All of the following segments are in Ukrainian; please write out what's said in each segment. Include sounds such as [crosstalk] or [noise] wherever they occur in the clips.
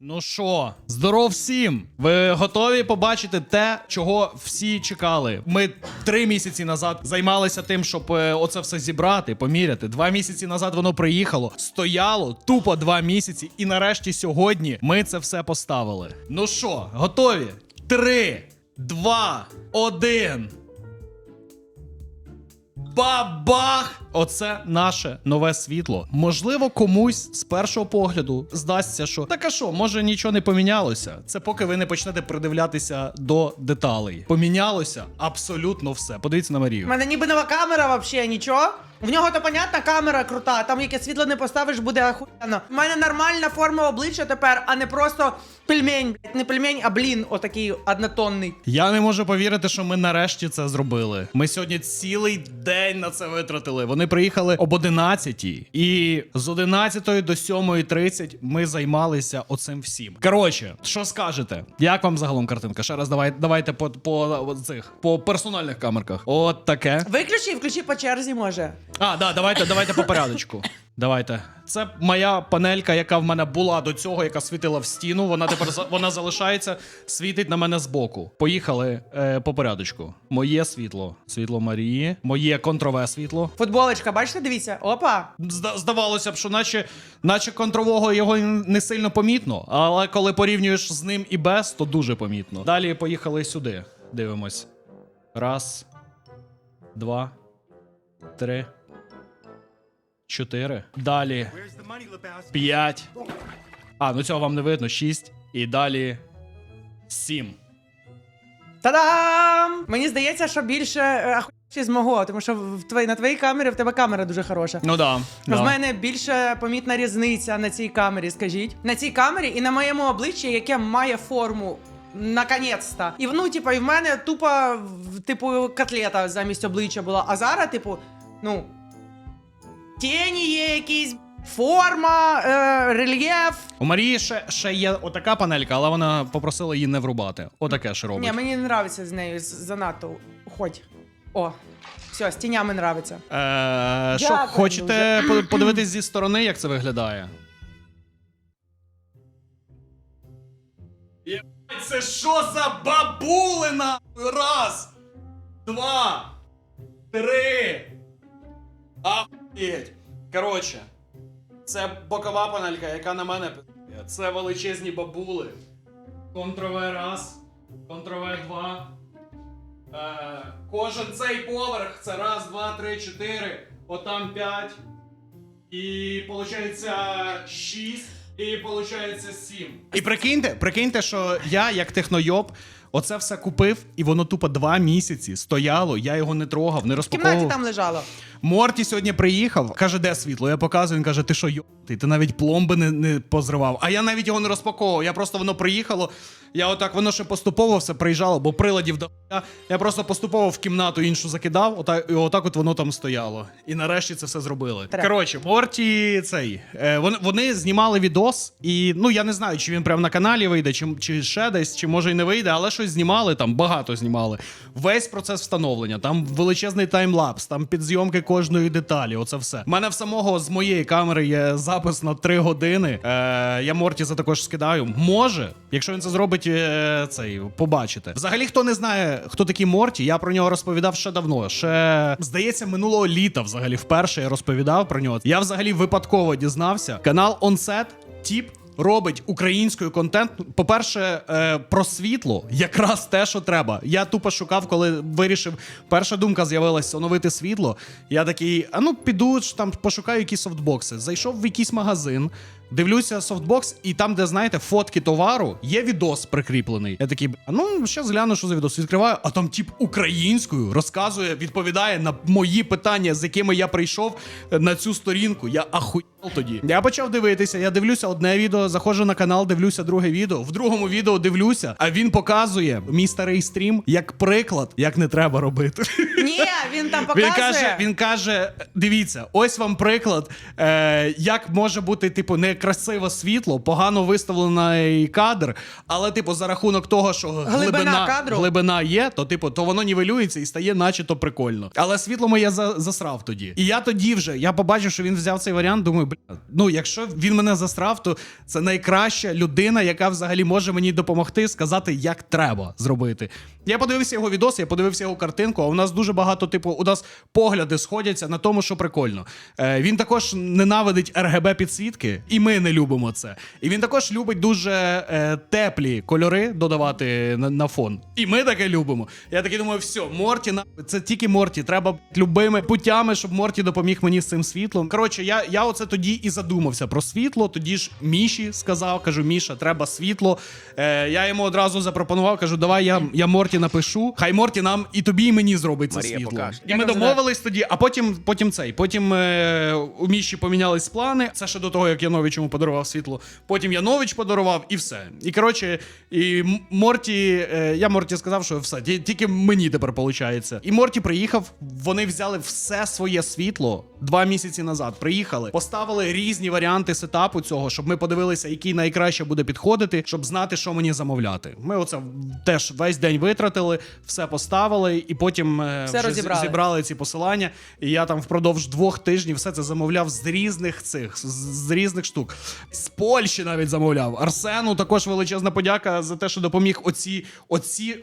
Ну що, здоров всім! Ви готові побачити те, чого всі чекали? Ми три місяці назад займалися тим, щоб е, оце все зібрати, поміряти. Два місяці назад воно приїхало, стояло тупо два місяці, і нарешті сьогодні ми це все поставили. Ну що, готові? Три, два, один. Бабах! Оце наше нове світло. Можливо, комусь з першого погляду здасться, що так а що, може нічого не помінялося. Це поки ви не почнете придивлятися до деталей. Помінялося абсолютно все. Подивіться на Марію. У мене ніби нова камера вообще, нічого. В нього то понятна камера крута, там яке світло не поставиш, буде охуєнно. У мене нормальна форма обличчя тепер, а не просто пельмень, блядь, не пельмень, а блін, отакий однотонний. Я не можу повірити, що ми нарешті це зробили. Ми сьогодні цілий день на це витратили. Вони приїхали об 11 і з 11 до 7.30 ми займалися оцим всім. Коротше, що скажете? Як вам загалом картинка? Ще раз давай, давайте по, по цих по персональних камерках. От таке. Виключи і включи по черзі, може. А, да, давайте, давайте по порядочку. Давайте. Це моя панелька, яка в мене була до цього, яка світила в стіну. Вона тепер вона залишається, світить на мене збоку. Поїхали е, по порядочку. Моє світло, світло Марії, моє контрове світло. Футболочка, бачите, дивіться. Опа. Зда- Здавалося б, що наче, наче контрового його не сильно помітно, але коли порівнюєш з ним і без, то дуже помітно. Далі поїхали сюди. Дивимось. Раз, два, три, чотири. Далі п'ять. А, ну цього вам не видно. Шість. І далі сім. Та-дам! Мені здається, що більше е, ахуєнніше з мого, тому що в твої, на твоїй камері в тебе камера дуже хороша. Ну да. В да. мене більше помітна різниця на цій камері, скажіть. На цій камері і на моєму обличчі, яке має форму. Наконець-то. І ну, типу, і в мене тупо, типу, котлета замість обличчя була. А зараз, типу, ну. Тіні є якісь, форма, е, рельєф. У Марії ще, ще є отака панелька, але вона попросила її не врубати. Отаке ще робить. Ні, мені не нравиться з нею з- занадто. Уходь. О, все, з тінями нравиться. Е, що, Дякую хочете по- подивитись зі сторони, як це виглядає? Це що за бабулина? Раз, два, три. Ахуєть. Коротше, це бокова панелька, яка на мене. Це величезні бабули. Контрове раз, контрове два. Е, кожен цей поверх це раз, два, три, чотири, отам п'ять. І виходить шість. І виходить сім. І прикиньте, прикиньте, що я, як технойоб, оце все купив, і воно тупо два місяці стояло, я його не трогав, не В кімнаті там лежало. Морті сьогодні приїхав, каже, де світло? Я показую, він каже, ти що, йобтий, ти навіть пломби не, не позривав. А я навіть його не розпаковував. Я просто воно приїхало. Я отак, воно ще поступово все приїжджало, бо приладів до хуя. Я просто поступово в кімнату іншу закидав, отак, і отак от воно там стояло. І нарешті це все зробили. Треба. Коротше, Морті цей. Е, вони, вони знімали відос, і ну я не знаю, чи він прямо на каналі вийде, чи, чи ще десь, чи може й не вийде, але щось знімали там, багато знімали. Весь процес встановлення, там величезний таймлапс, там підзйомки кожної деталі. Оце все. У мене в самого з моєї камери є запис на 3 години. Е, я Морті за також скидаю. Може, якщо він це зробить, е, цей побачите. Взагалі, хто не знає, хто такий Морті, я про нього розповідав ще давно. Ще здається, минулого літа взагалі вперше я розповідав про нього. Я взагалі випадково дізнався. Канал Onset, тіп. Робить українською контент. По-перше, е, про світло, якраз те, що треба. Я тупо шукав, коли вирішив. Перша думка з'явилася оновити світло. Я такий, а ну піду там пошукаю якісь софтбокси. Зайшов в якийсь магазин, дивлюся софтбокс, і там, де знаєте, фотки товару, є відос прикріплений. Я такий, а ну зараз гляну, що за відос. Відкриваю, а там тип українською розказує, відповідає на мої питання, з якими я прийшов е, на цю сторінку. Я ахуєл тоді. Я почав дивитися. Я дивлюся одне відео, заходжу на канал, дивлюся друге відео. В другому відео дивлюся, а він показує мій старий стрім як приклад, як не треба робити. Ні, він там показує. [laughs] Він каже, він каже: дивіться, ось вам приклад, е, як може бути, типу, некрасиве світло, погано виставлений кадр, але, типу, за рахунок того, що глибина, кадру. глибина є, то типу, то воно нівелюється і стає, наче то прикольно. Але світло моє за, засрав тоді. І я тоді вже я побачив, що він взяв цей варіант. Думаю, бля, ну якщо він мене застрав, то це найкраща людина, яка взагалі може мені допомогти сказати, як треба зробити. Я подивився його відос, я подивився його картинку. А у нас дуже багато, типу, у нас погляди сходяться на тому, що прикольно. Е, він також ненавидить РГБ підсвітки, і ми не любимо це. І він також любить дуже е, теплі кольори додавати на, на фон. І ми таке любимо. Я такий думаю, все, Морті на це тільки Морті. Треба любими путями, щоб Морті допоміг мені з цим світлом. Коротше, я, я оце тоді і задумався про світло. Тоді ж Міші сказав, кажу, Міша, треба світло. Е, я йому одразу запропонував, кажу, давай я, я Морті напишу. Хай Морті нам і тобі, і мені зробить це Марія, світло. покаж. І ми домовились тоді, а потім, потім цей. Потім е, у Міші помінялись плани. Це ще до того, як Янович йому подарував світло. Потім Янович подарував, і все. І коротше, і М- Морті, е, я Морті сказав, що все, ті- тільки мені тепер виходить. І Морті приїхав, вони взяли все своє світло два місяці назад. Приїхали, поставили різні варіанти сетапу цього, щоб ми подивилися, який найкраще буде підходити, щоб знати, що мені замовляти. Ми оце теж весь день витратили, все поставили, і потім е, Все вже розібрали. зібрали ці посилання. І я там впродовж двох тижнів все це замовляв з різних цих, з, з різних штук. З Польщі навіть замовляв. Арсену також величезна подяка за те, що допоміг оці, оці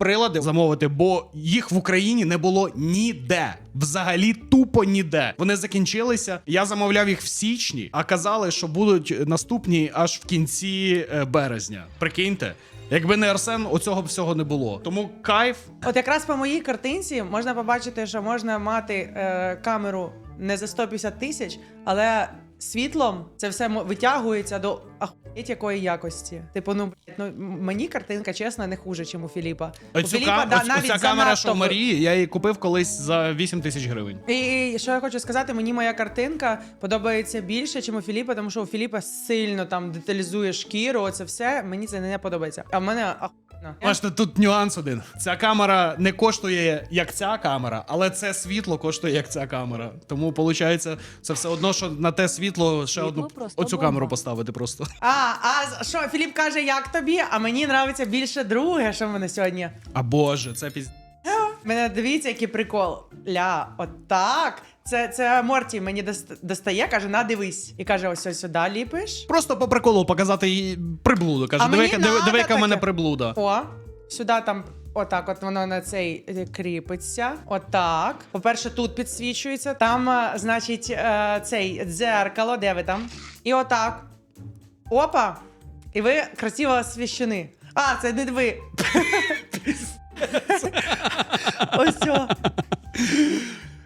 прилади замовити, бо їх в Україні не було ніде. Взагалі тупо ніде. Вони закінчилися. Я замовляв їх в січні, а казали, що будуть наступні аж в кінці е, березня. Прикиньте. Якби не Арсен, оцього всього не було. Тому кайф. От якраз по моїй картинці можна побачити, що можна мати е, камеру не за 150 тисяч, але світлом це все витягується до ахуєть якої якості. Типу, ну, блядь, ну мені картинка, чесно, не хуже, ніж у Філіпа. у Оцю Філіпа, ка- да, навіть оця камера, занадто що в ви- Марії, я її купив колись за 8 тисяч гривень. І що я хочу сказати, мені моя картинка подобається більше, ніж у Філіпа, тому що у Філіпа сильно там деталізує шкіру, оце все. Мені це не подобається. А в мене ахуєнно. Бачите, тут нюанс один. Ця камера не коштує як ця камера, але це світло коштує як ця камера. Тому виходить, це все одно, що на те світло ще Світло одну просто оцю бомба. камеру поставити просто. А, а що Філіп каже, як тобі? А мені нравиться більше друге, що в мене сьогодні. А боже, це піз... Мене дивіться, який прикол. Ля, отак. Це, це Морті мені дост- достає, каже, на дивись. І каже: ось ось сюди ліпиш. Просто по приколу показати їй приблуду. Каже, диви, диви, диви, яка в мене приблуда. О, сюди там. Отак, от воно на цей е, кріпиться. Отак. По-перше, тут підсвічується. Там, е, значить, е, цей дзеркало, де ви там? І отак. Опа! І ви красиво освіщені. А, це не ви. [laughs] Ось.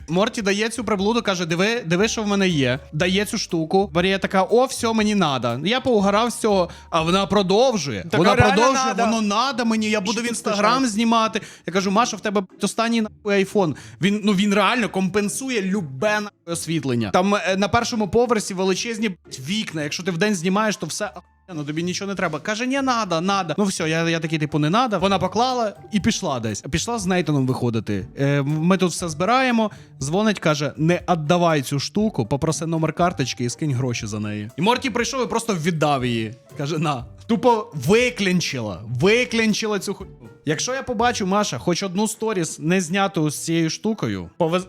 Морті дає цю приблуду, каже: диви, диви, що в мене є. Дає цю штуку. Марія така: о, все, мені надо. Я поугарав з цього, а вона продовжує. Так, вона реально продовжує, надо. воно надо мені. Я буду в інстаграм знімати. Я кажу, Маша, в тебе блядь, останній нахуй айфон. Він ну він реально компенсує любе нахуй освітлення. Там е, на першому поверсі величезні блядь, вікна. Якщо ти вдень знімаєш, то все. Ну тобі нічого не треба. Каже, ні, надо, надо. Ну все, я, я такий, типу, не надо. Вона поклала і пішла десь. Пішла з Нейтаном виходити. Е, ми тут все збираємо. Дзвонить, каже: не віддавай цю штуку, попроси номер карточки і скинь гроші за неї. І Морті прийшов і просто віддав її. Каже: на. Тупо виклінчила, виклінчила цю хуйню. Якщо я побачу, Маша, хоч одну сторіс не зняту з цією штукою, повез.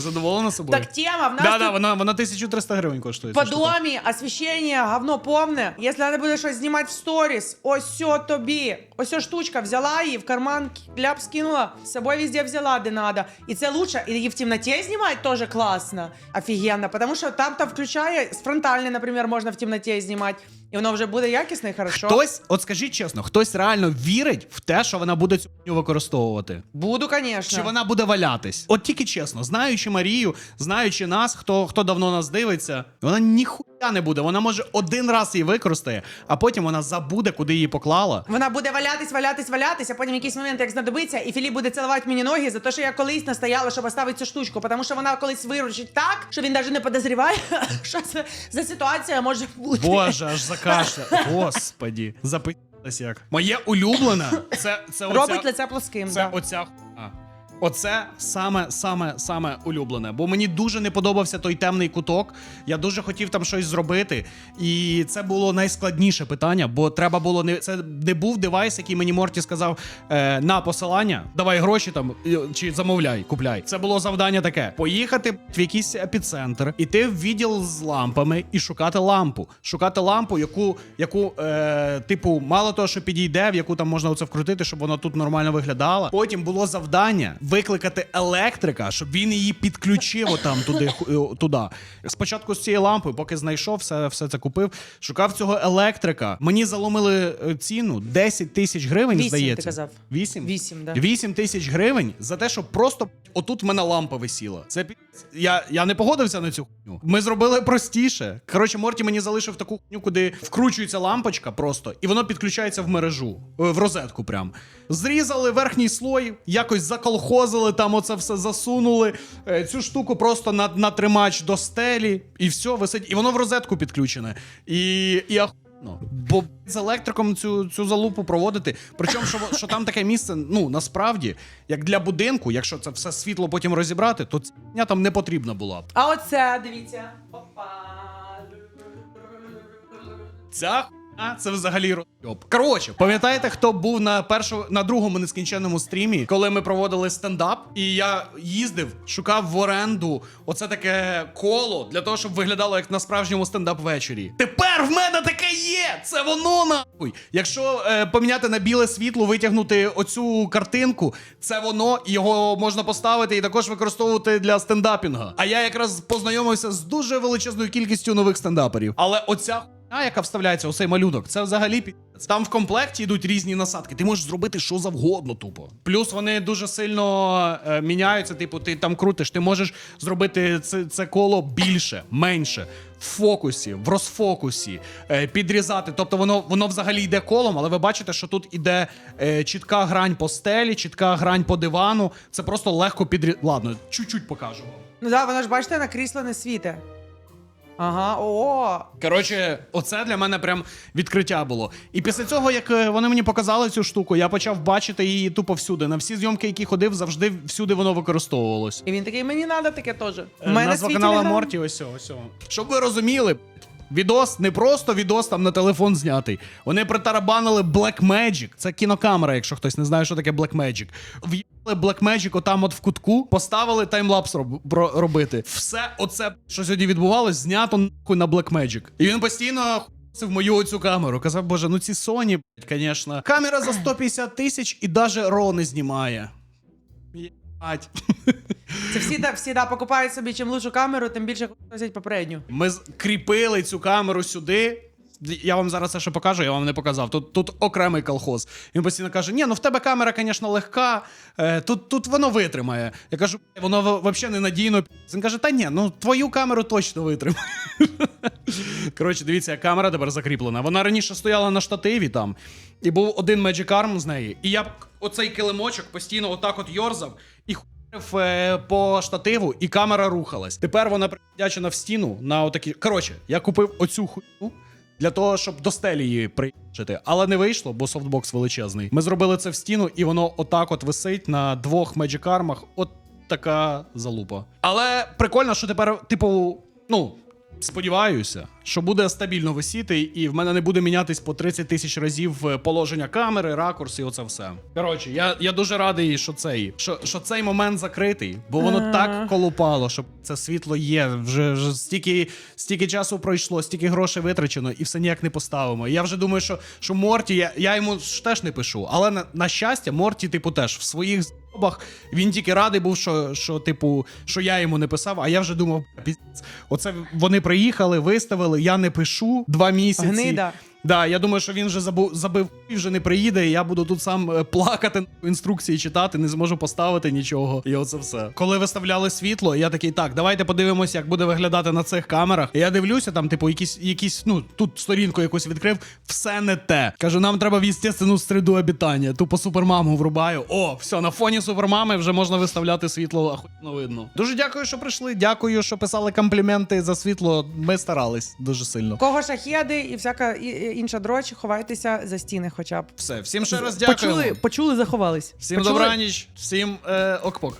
Ти задоволена собою? Так тема, в нас Да, тут да, вона, вона 1300 гривень коштує. по домі освіщення говно повне. Якщо треба буде щось знімати в сторіс, ось все тобі. Ось ця штучка взяла її в карман, кляп скинула, з собою везде взяла, де надо. І це лучше. І в темноті знімати теж класно. Офігенно, тому що там то включає, з фронтальної, наприклад, можна в темноті знімати. І воно вже буде якісно і хорошо. Хтось, от скажіть чесно, хтось реально вірить в те, що вона буде цю хуйню використовувати. Буду, звісно. Чи вона буде валятись? От тільки чесно, знаючи Марію, знаючи нас, хто, хто давно нас дивиться, вона ніхуя не буде. Вона може один раз її використає, а потім вона забуде, куди її поклала. Вона буде валятись, валятись, валятись, а потім в якийсь момент, як знадобиться, і Філіп буде цілувати мені ноги за те, що я колись настояла, щоб оставити цю штучку, тому що вона колись виручить так, що він навіть не подозріває, [laughs] що це за ситуація може бути. Боже, аж закашля. Господі, запиталась як. Моє улюблене це, це оця, Робить лице плоским. це да. оця. Оце саме саме саме улюблене. Бо мені дуже не подобався той темний куток. Я дуже хотів там щось зробити. І це було найскладніше питання, бо треба було не це не був девайс, який мені Морті сказав е, на посилання, давай гроші там чи замовляй, купляй. Це було завдання таке: поїхати в якийсь епіцентр, іти в відділ з лампами і шукати лампу. Шукати лампу, яку, яку е, типу, мало того, що підійде, в яку там можна оце вкрутити, щоб воно тут нормально виглядало. Потім було завдання викликати електрика, щоб він її підключив отам туди. е, туди. Спочатку з цією лампою, поки знайшов, все, все це купив. Шукав цього електрика. Мені заломили е, ціну 10 тисяч гривень, 8, здається. ти казав. Вісім? Вісім, да. 8 тисяч гривень за те, що просто отут в мене лампа висіла. Це пі- я, я не погодився на цю хуйню. Ми зробили простіше. Коротше, Морті мені залишив таку хуйню, куди вкручується лампочка просто, і воно підключається в мережу, е, в розетку. Прям зрізали верхній слой, якось заколхозили, там оце все засунули. е, Цю штуку просто на, на тримач до стелі, і все висить. І воно в розетку підключене. І, і ах... Ну, бо з електриком цю, цю залупу проводити. Причому, що, що там таке місце, ну насправді, як для будинку, якщо це все світло потім розібрати, то ця там не потрібна була. А оце, дивіться. Опа. Ця хуйня це взагалі розйоб. Коротше, пам'ятаєте, хто був на першому на другому нескінченному стрімі, коли ми проводили стендап, і я їздив, шукав в оренду оце таке коло для того, щоб виглядало як на справжньому стендап вечорі. Тепер в мене таке є! Це воно нахуй! Якщо е, поміняти на біле світло, витягнути оцю картинку, це воно, його можна поставити і також використовувати для стендапінга. А я якраз познайомився з дуже величезною кількістю нових стендаперів. Але оця хуйня, яка вставляється у цей малюнок, це взагалі пі***ць. Там в комплекті йдуть різні насадки. Ти можеш зробити що завгодно, тупо. Плюс вони дуже сильно е, міняються. Типу, ти там крутиш, ти можеш зробити це, це коло більше, менше. В фокусі, в розфокусі, е, підрізати. Тобто воно воно взагалі йде колом, але ви бачите, що тут іде е, чітка грань по стелі, чітка грань по дивану. Це просто легко підрізати. Ладно, чуть-чуть покажу. Ну да, воно ж бачите, на крісло не світе. Ага, о. Коротше, оце для мене прям відкриття було. І після цього, як е, вони мені показали цю штуку, я почав бачити її тупо всюди. На всі зйомки, які ходив, завжди всюди воно використовувалось. І він такий, мені треба таке теж. У Е, мене Назва свій канала телеграм. Морті, ось ось. Щоб ви розуміли, відос не просто відос там на телефон знятий. Вони притарабанили Blackmagic. Це кінокамера, якщо хтось не знає, що таке Blackmagic. В'їхали Blackmagic отам от в кутку, поставили таймлапс роб, робити. Все оце, що сьогодні відбувалось, знято нахуй на Blackmagic. І він постійно в мою оцю камеру. Казав, боже, ну ці Sony, блядь, звісно. Камера за 150 тисяч і даже RAW не знімає. Це всі, да, всі да, покупають собі чим лучшу камеру, тим більше носять попередню. Ми з- кріпили цю камеру сюди. Я вам зараз це ще покажу, я вам не показав. Тут, тут окремий колхоз. Він постійно каже: ні, ну в тебе камера, звісно, легка, е, тут, тут воно витримає. Я кажу, воно взагалі ненадійно. Він каже, та ні, ну твою камеру точно витримає. [laughs] Коротше, дивіться, камера тепер закріплена. Вона раніше стояла на штативі там, і був один Magic Arm з неї. І я оцей килимочок постійно отак от йорзав і е, по штативу, і камера рухалась. Тепер вона придячена в стіну на отакі. Коротше, я купив оцю хуйню. Для того, щоб до стелі її приїжджати. Але не вийшло, бо софтбокс величезний. Ми зробили це в стіну, і воно отак от висить на двох меджикармах. От така залупа. Але прикольно, що тепер, типу, ну. Сподіваюся, що буде стабільно висіти, і в мене не буде мінятись по 30 тисяч разів е, положення камери, ракурс і оце все. Коротше, я, я дуже радий, що цей, що, що цей момент закритий, бо воно Ага. так колупало, що це світло є. Вже, вже стільки, стільки часу пройшло, стільки грошей витрачено, і все ніяк не поставимо. І я вже думаю, що, що Морті, я, я йому ж теж не пишу, але на, на щастя, Морті, типу, теж в своїх зробах він тільки радий був, що, що, типу, що я йому не писав, а я вже думав, піздець. Оце вони приїхали, виставили, я не пишу два місяці. Гнида. Да, я думаю, що він вже забув, забив і вже не приїде, і я буду тут сам е, плакати, інструкції читати, не зможу поставити нічого. І оце все. Коли виставляли світло, я такий, так, давайте подивимося, як буде виглядати на цих камерах. Я дивлюся, там, типу, якісь, якісь, ну, тут сторінку якусь відкрив, все не те. Кажу, нам треба в естественну среду обітання. Тупо супермаму врубаю. О, все, на фоні супермами вже можна виставляти світло, ахуєнно видно. Дуже дякую, що прийшли. Дякую, що писали компліменти за світло. Ми старались дуже сильно. Кого шахеди і всяка і, інша дроч, ховайтеся за стіни хоча б. Все, всім ще раз дякуємо. Почули, почули, заховались. Всім Почули? добраніч, всім е, окпок.